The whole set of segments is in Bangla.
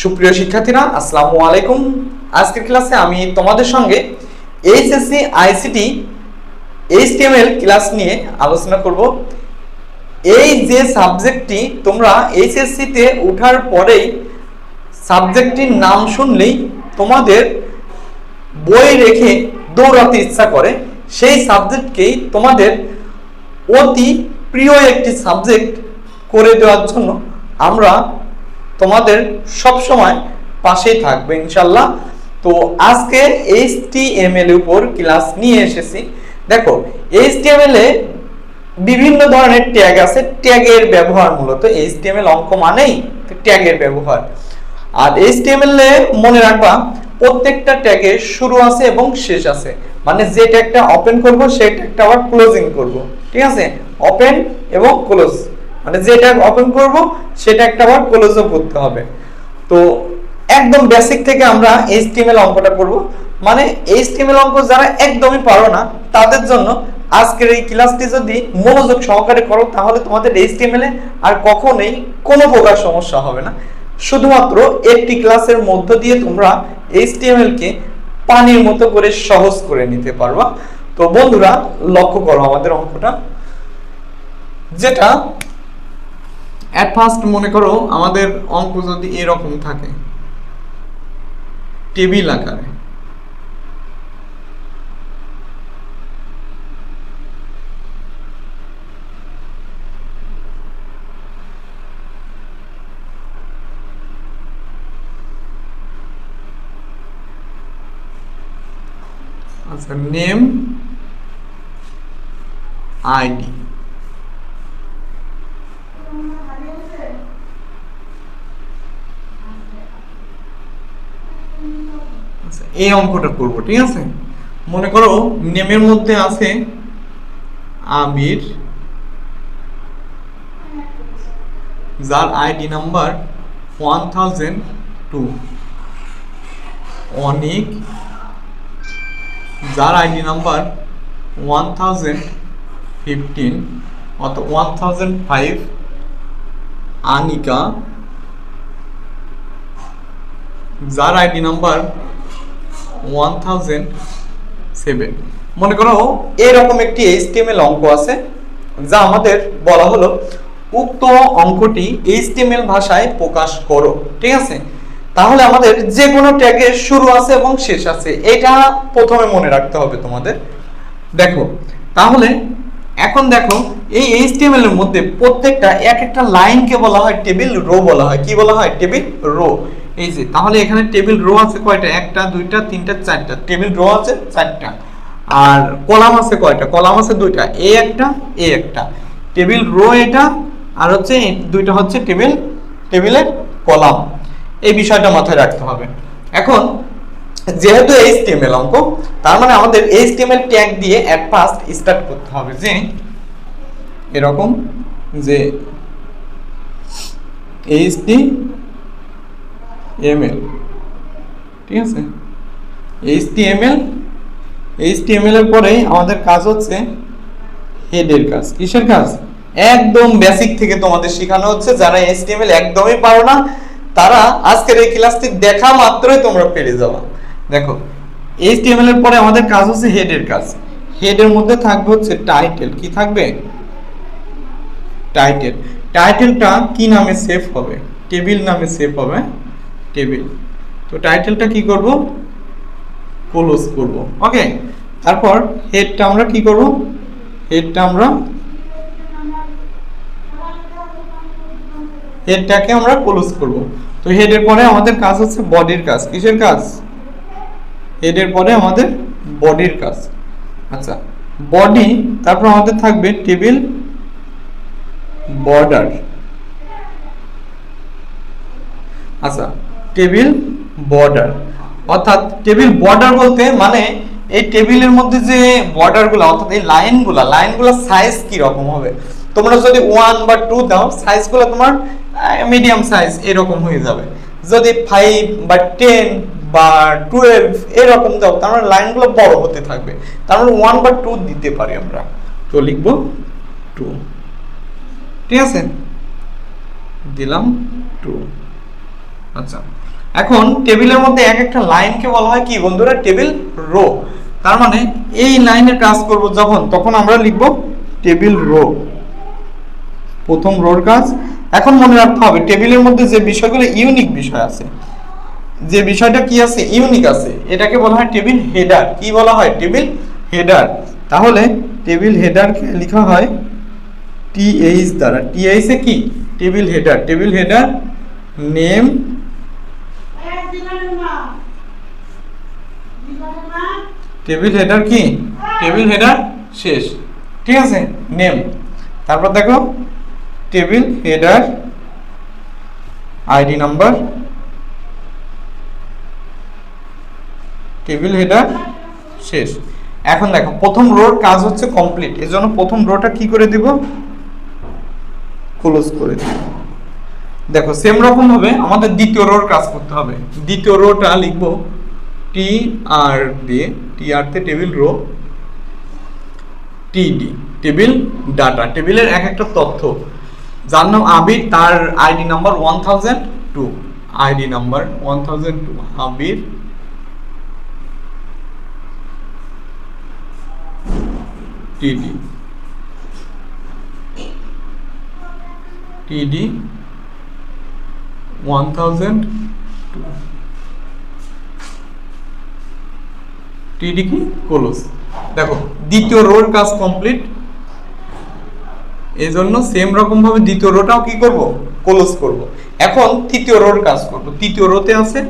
সুপ্রিয় শিক্ষার্থীরা, আসসালামু আলাইকুম। আজকের ক্লাসে আমি তোমাদের সঙ্গে এইচএসসি, আইসিটি, এইচটিএমএল ক্লাস নিয়ে আলোচনা করব। এই যে সাবজেক্টটি তোমরা এইচএসসি তে ওঠার পরেই সাবজেক্টটির নাম শুনলেই তোমাদের বই রেখে দৌড়াতে ইচ্ছা করে, সেই সাবজেক্টকেই তোমাদের অতি প্রিয় একটি সাবজেক্ট করে দেওয়ার জন্য আমরা তোমাদের সব সময় পাশেই থাকবে, ইনশাল্লাহ। তো আজকে এইচটিএমএল এর উপর ক্লাস নিয়ে এসেছি। দেখো এইচটিএমএল এ বিভিন্ন ধরনের ট্যাগ আছে। ট্যাগের ব্যবহার মূলত এইচটিএমএল অঙ্ক মানেই ট্যাগের ব্যবহার। আর এইচটিএমএল এ মনে রাখবা, প্রত্যেকটা ট্যাগের শুরু আছে এবং শেষ আছে। মানে যে ট্যাগটা ওপেন করব, সেই ট্যাগটা আবার ক্লোজিং করব। ঠিক আছে? ওপেন এবং ক্লোজ মানে যেটা ওপেন করব, সেটা একটা আবার ক্লোজও করতে হবে। তো একদম বেসিক থেকে আমরা এইচটিএমএল অঙ্কটা করব। মানে এইচটিএমএল অঙ্ক যারা একদমই পারো না, তাদের জন্য আজকের এই ক্লাসটি যদি মনোযোগ সহকারে করো, তাহলে তোমাদের এইচটিএমএল এ আর কখনোই কোনো প্রকার সমস্যা হবে না। শুধুমাত্র একটি ক্লাসের মধ্য দিয়ে তোমরা এইচটিএমএল কে পানির মতো করে সহজ করে নিতে পারবা। তো বন্ধুরা, লক্ষ্য করো আমাদের অঙ্কটা। যেটা অ্যাট ফার্স্ট মনে করো আমাদের অঙ্ক যদি এরকম থাকে টেবিল আকারে আচ্ছা নেম আইডি আচ্ছা এই অঙ্কটা করব, ঠিক আছে? মনে করো নেমের মধ্যে আছে আবির, যার ID number one thousand two. Anik, যার ID number one thousand fifteen অত ওয়ান থাউজেন্ড ফাইভ। আনিকা, যার ID number one thousand seven মনে করো, এরকম একটি এইচটিএমএল অঙ্ক আছে, যা আমাদের বলা হলো, উক্ত অঙ্কটি এইচটিএমএল ভাষায় প্রকাশ করো। ঠিক আছে? তাহলে আমাদের যে কোনো ট্যাগের শুরু আছে এবং শেষ আছে। এটা প্রথমে মনে রাখতে হবে তোমাদের। দেখো, তাহলে এখন দেখো, এই এইচটিএমএল এর মধ্যে প্রত্যেকটা এক একটা লাইনকে বলা হয় টেবিল রো বলা হয়। কি বলা হয়? Table row. এই যে, তাহলে এখানে টেবিল রো আছে কয়টা? একটা, দুইটা, তিনটা, চারটা। টেবিল রো আছে চারটা। আর কলাম আছে কয়টা? কলাম আছে দুইটা। এ একটা এ একটা। টেবিল রো এটা, আর হচ্ছে দুইটা হচ্ছে টেবিল টেবিলের কলাম। এই বিষয়টা মাথায় রাখতে হবে। এখন, যেহেতু এইচটিএমএল অঙ্ক, তার মানে আমাদের এইচটিএমএল ট্যাগ দিয়ে অ্যাট ফার্স্ট স্টার্ট করতে হবে। যে, এরকম যে এইচটি এমএল ঠিক আছে এইচটিএমএল এইচটিএমএল এর পরে আমাদের কাজ হচ্ছে হেডের কাজ। কিসের কাজ? একদম বেসিক থেকে তোমাদের শেখানো হচ্ছে। যারা এইচটিএমএল একদমই পারো না, তারা আজকের এই ক্লাসটি দেখা মাত্রই তোমরা পেরে যাবা। দেখো এইচটিএমএল এর পরে আমাদের কাজ হচ্ছে হেডের কাজ। হেডের মধ্যে থাকবে হচ্ছে টাইটেল কি থাকবে? টাইটেল টাইটেলটা কি নামে সেভ হবে? টেবিল নামে সেভ হবে। টেবিল। তো টাইটেলটা কি করব? ক্লোজ করব। ওকে? তারপর হেডটা আমরা কি করব? হেডটা আমরা হেডটাকে আমরা ক্লোজ করব। তো হেডের পরে আমাদের কাজ হচ্ছে বডির কাজ। কিসের কাজ? হেডের পরে আমাদের বডির কাজ। আচ্ছা বডি তারপর আমাদের থাকবে টেবিল বর্ডার আচ্ছা টেবিল বর্ডার। অর্থাৎ টেবিল বর্ডার বলতে মানে এই টেবিলের মধ্যে যে বর্ডারগুলো, অর্থাৎ এই লাইনগুলো লাইনগুলো সাইজ কি রকম হবে? তোমরা যদি ওয়ান বা টু দাও সাইজগুলো তোমার মিডিয়াম সাইজ এরকম হয়ে যাবে। যদি ফাইভ বা টেন বা টুয়েলভ এরকম দাও, তার মানে লাইনগুলো বড় হতে থাকবে। তার মানে ওয়ান বা টু দিতে পারি আমরা। তো লিখব টু ঠিক আছে? দিলাম টু আচ্ছা। এখন টেবিলের মধ্যে এক একটা লাইনকে বলা হয় কি বন্ধুরা? Table row. তার মানে এই লাইনে কাজ করব যখন, তখন আমরা লিখব টেবিল রো। প্রথম রোর কাজ। এখন মনে রাখতে হবে, টেবিলের মধ্যে যে বিষয়গুলো ইউনিক বিষয় আছে, যে বিষয়টা কি আছে? ইউনিক আছে। এটাকে বলা হয় টেবিল হেডার। কি বলা হয়? Table header. তাহলে টেবিল হেডারকে লেখা হয় টিএইচ দ্বারা। টিএইচ এ কি? Table header. Table header name table header কি? টেবিল হেডার শেষ। ঠিক আছে, নেম। তারপর দেখো, table header ID number, table header শেষ। এখন দেখো, প্রথম রোড কাজ হচ্ছে কমপ্লিট। এর জন্য প্রথম রোটা কি করে দিব? ক্লোজ করে দিব। দেখো, সেম রকম ভাবে আমাদের দ্বিতীয় রোর কাজ করতে হবে। দ্বিতীয় রোটা লিখব। টি আর দিয়ে টি আর তে table row TD table data টেবিলের এক একটা তথ্য। যার নাম আবির, তার ID number one thousand two ID number one thousand two Abir. TD TD one thousand two টিডি কি ক্লোজ দেখো, দ্বিতীয় রোর কাজ কমপ্লিট এই জন্য সেম রকম ভাবে দ্বিতীয় রোটাও কি করব? ক্লোজ করব। এখন তৃতীয় রোর কাজ করব। তৃতীয় রোতে আছে,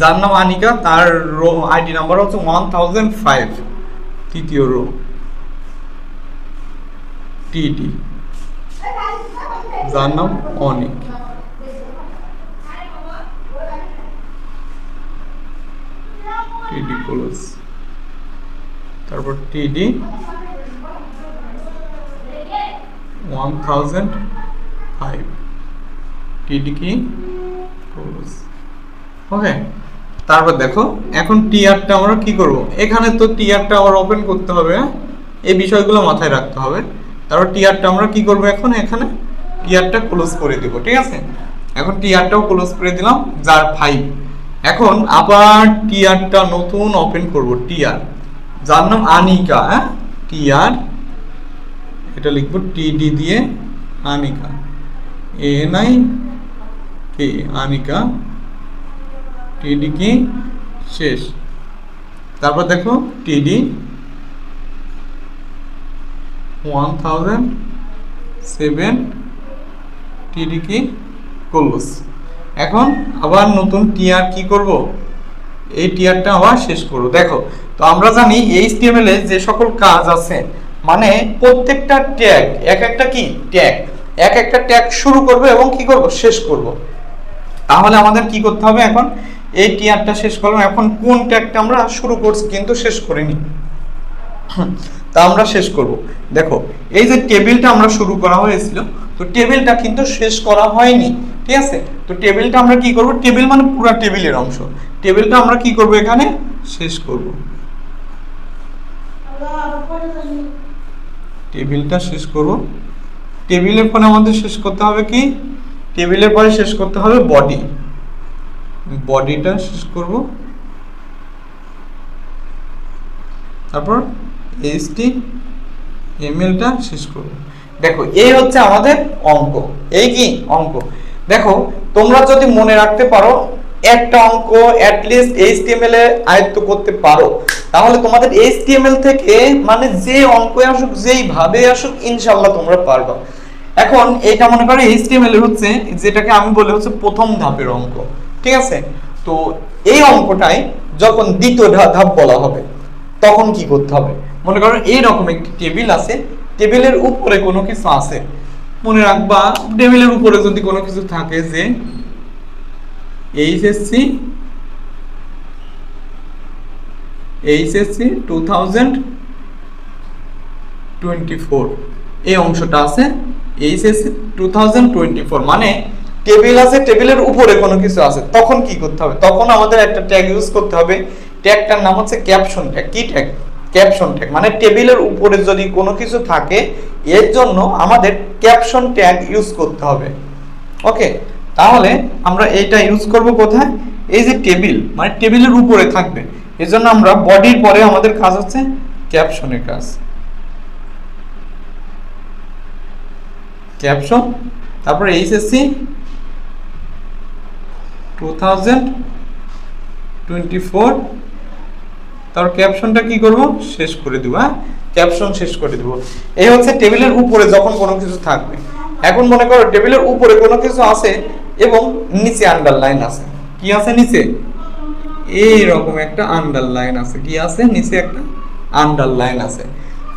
যার নাম আনিকা তার রো আইডি নাম্বার হচ্ছে ওয়ান থাউজেন্ড ফাইভ তৃতীয় রো। টিডি যার নাম অনিক টিডি ক্লোজ তারপর টিডি ওয়ান থাউজেন্ড ফাইভ টিডি কি? ওকে তারপর দেখো, এখন টিআরটা আমরা কি করব? এখানে তো টিআরটা আবার ওপেন করতে হবে হ্যাঁ? এই বিষয়গুলো মাথায় রাখতে হবে। তারপর টিআরটা আমরা কি করব এখন? এখানে টিআরটা ক্লোজ করে দিব, ঠিক আছে? এখন টিআরটাও ক্লোজ করে দিলাম, যার ফাইভ এখন আবার টিআরটা নতুন ওপেন করব টিআর যার নাম আনিকা হ্যাঁ? টিআর এটা লিখব টিডি দিয়ে Anika. N I K Anika. TD কি? শেষ। তারপর দেখো টিডি ওয়ান থাউজেন্ড সেভেন টিডি কি? ক্লোজ এখন আবার নতুন টিআর কি করব? এই টিআরটা আবার শেষ করব। দেখো, তো আমরা জানি এইচটিএমএল এ যে সকল কাজ আছে মানে প্রত্যেকটা ট্যাগ এক একটা কি? ট্যাগ এক একটা ট্যাগ শুরু করবে এবং কি করব? শেষ করব। তাহলে আমাদের কি করতে হবে এখন? এই টিয়ারটা শেষ করলাম। এখন কোন ট্যাগটা আমরা শুরু করছি কিন্তু শেষ করিনি? তা আমরা শেষ করব। দেখো, এই যে টেবিলটা আমরা শুরু করা হয়েছিল তো টেবিলটা কিন্তু শেষ করা হয়নি, ঠিক আছে? তো টেবিলটা আমরা কি করব? টেবিল মানে পুরো টেবিলের অংশ। টেবিলটা আমরা কি করব এখানে? শেষ করব। টেবিলটা শেষ করব। টেবিলের পরে আমাদের শেষ করতে হবে কি? টেবিলের পরে শেষ করতে হবে বডি বডিটা শেষ করব। তারপর এইচটি এমএলটা শেষ করব। দেখো, এই হচ্ছে আমাদের অঙ্ক। এই কি? অঙ্ক। দেখো, তোমরা যদি মনে রাখতে পারো, একটা অঙ্ক অ্যাটলিস্ট এইচটিএমএল এ আয়ত্ত করতে পারো, তাহলে তোমাদের এইচটিএমএল থেকে মানে যে অঙ্ক আসুক, যেই ভাবে আসুক, ইনশাআল্লাহ তোমরা পারবা। এখন এটা মনে করো এইচটিএমএল এর হচ্ছে, যেটাকে আমি বলে হচ্ছে প্রথম ধাপের অঙ্ক, ঠিক আছে? তো এই অঙ্কটাই যখন দ্বিতীয় ধাপ বলা হবে, তখন কি করতে হবে? মনে করো এইরকম একটি টেবিল আছে টেবিলের উপরে কোনো কিছু আছে? মনে রাখবা, টেবিলের উপরে যদি কোনো কিছু থাকে যে HSC HSC two thousand twenty four এই অংশটা আছে HSC two thousand twenty four মানে টেবিল আছে, টেবিলের উপরে কোনো কিছু আছে। তখন কি করতে হবে? তখন আমাদের একটা ট্যাগ ইউজ করতে হবে। ট্যাগটার নাম হচ্ছে ক্যাপশন ট্যাগ কি ট্যাগ ক্যাপশন ট্যাগ মানে টেবিলের উপরে যদি কোনো কিছু থাকে, এর জন্য আমাদের ক্যাপশন ট্যাগ ইউজ করতে হবে। ওকে তাহলে আমরা এইটা ইউজ করব কোথায়? এই যে টেবিল মানে টেবিলের উপরে থাকবে। এজন্য আমরা বডির পরে আমাদের কাজ হচ্ছে ক্যাপশনের কাজ। ক্যাপশন তারপরে HSC two thousand twenty four তারপর ক্যাপশনটা কি করব? শেষ করে দেবো হ্যাঁ? ক্যাপশন শেষ করে দেবো। এই হচ্ছে টেবিলের উপরে যখন কোনো কিছু থাকবে। এখন মনে করো টেবিলের উপরে কোনো কিছু আছে এবং নিচে আন্ডারলাইন আছে। কি আছে নিচে? এই রকম একটা আন্ডারলাইন আছে। কি আছে? নিচে একটা আন্ডারলাইন আছে।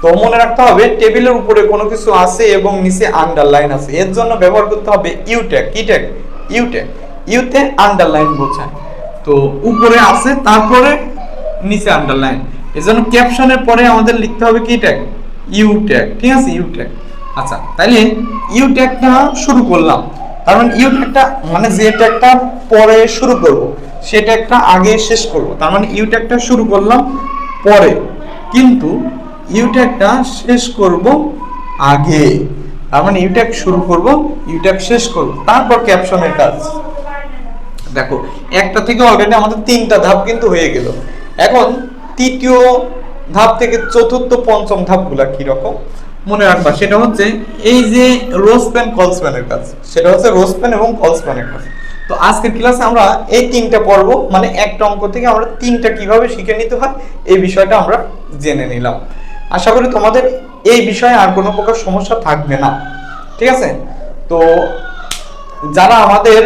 তো মনে রাখতে হবে, টেবিলের উপরে কোনো কিছু আছে এবং নিচে আন্ডারলাইন আছে। এর জন্য ব্যবহার করতে হবে ইউট্যাগ কি ট্যাগ ইউট্যাগ ইউতে আন্ডারলাইন বোঝায়। তো উপরে আছে, তারপরে নিচে আন্ডারলাইন এজন্য ক্যাপশনের পরে আমাদের লিখতে হবে কি ট্যাগ ইউ ট্যাগ ঠিক আছে? ইউ ট্যাগ আচ্ছা তাইলে ইউ ট্যাগটা শুরু করলাম। তার মানে ইউ ট্যাগটা মানে যে ট্যাগটা পরে শুরু করব, সে ট্যাগটা আগে শেষ করব। তার মানে ইউ ট্যাগটা শুরু করলাম পরে। কিন্তু ইউ ট্যাগটা শেষ করব আগে। তার মানে ইউ ট্যাগ শুরু করব ইউ ট্যাগ শেষ করব। তারপর ক্যাপশনের কাজ। দেখো, একটা থেকে অলরেডি আমাদের তিনটা ধাপ কিন্তু হয়ে গেল। এখন তৃতীয় ধাপ থেকে চতুর্থ, পঞ্চম ধাপগুলা কি রকম? মনে রাখবা, সেটা হচ্ছে এই যে রোজ পেন কলস কাজ, সেটা হচ্ছে রোজ পেন এবং কলস পেনের কাজ। তো আজকের ক্লাসে আমরা এই তিনটা পর্ব মানে একটা অঙ্ক থেকে আমরা তিনটা কীভাবে শিখে নিতে হয়, এই বিষয়টা আমরা জেনে নিলাম। আশা করি তোমাদের এই বিষয়ে আর কোনো প্রকার সমস্যা থাকবে না। ঠিক আছে? তো যারা আমাদের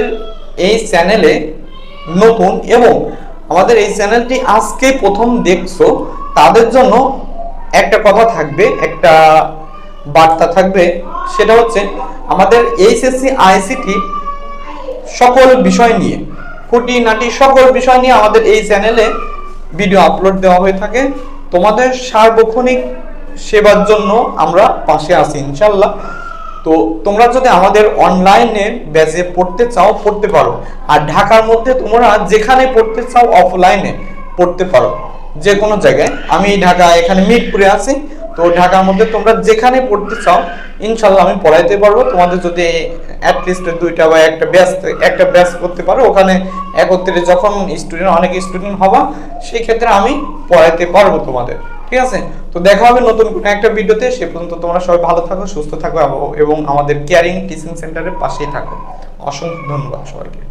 এই চ্যানেলে নতুন এবং আমাদের এই চ্যানেলটি আজকে প্রথম দেখছ, তাদের জন্য একটা কথা থাকবে, একটা বার্তা থাকবে, সেটা হচ্ছে আমাদের এইচএসসি, আইসিটি সকল বিষয় নিয়ে, খুঁটিনাটি সকল বিষয় নিয়ে আমাদের এই চ্যানেলে ভিডিও আপলোড দেওয়া হয়ে থাকে। তোমাদের সার্বক্ষণিক সেবার জন্য আমরা পাশে আছি ইনশাল্লাহ তো তোমরা যদি আমাদের অনলাইনে ব্যাচে পড়তে চাও, পড়তে পারো। আর ঢাকার মধ্যে তোমরা যেখানে পড়তে চাও অফলাইনে পড়তে পারো। যে কোনো জায়গায়। আমি ঢাকা, এখানে মিরপুরে আছি। তো ঢাকার মধ্যে তোমরা যেখানে পড়তে চাও ইনশাল্লাহ আমি পড়াইতে পারব। তোমাদের যদি অ্যাটলিস্ট দুইটা বা একটা ব্যাচ একটা ব্যাচ করতে পারো, ওখানে একত্রে যখন স্টুডেন্ট অনেক স্টুডেন্ট হবা সেই ক্ষেত্রে আমি পড়াইতে পারব তোমাদের। ঠিক আছে? তো দেখা হবে নতুন কোনো একটা ভিডিওতে, সে পর্যন্ত তোমরা সবাই ভালো থাকো, সুস্থ থাকো এবং আমাদের কেয়ারিং টিচিং সেন্টারের পাশেই থাকো। অসংখ্য ধন্যবাদ সবাইকে।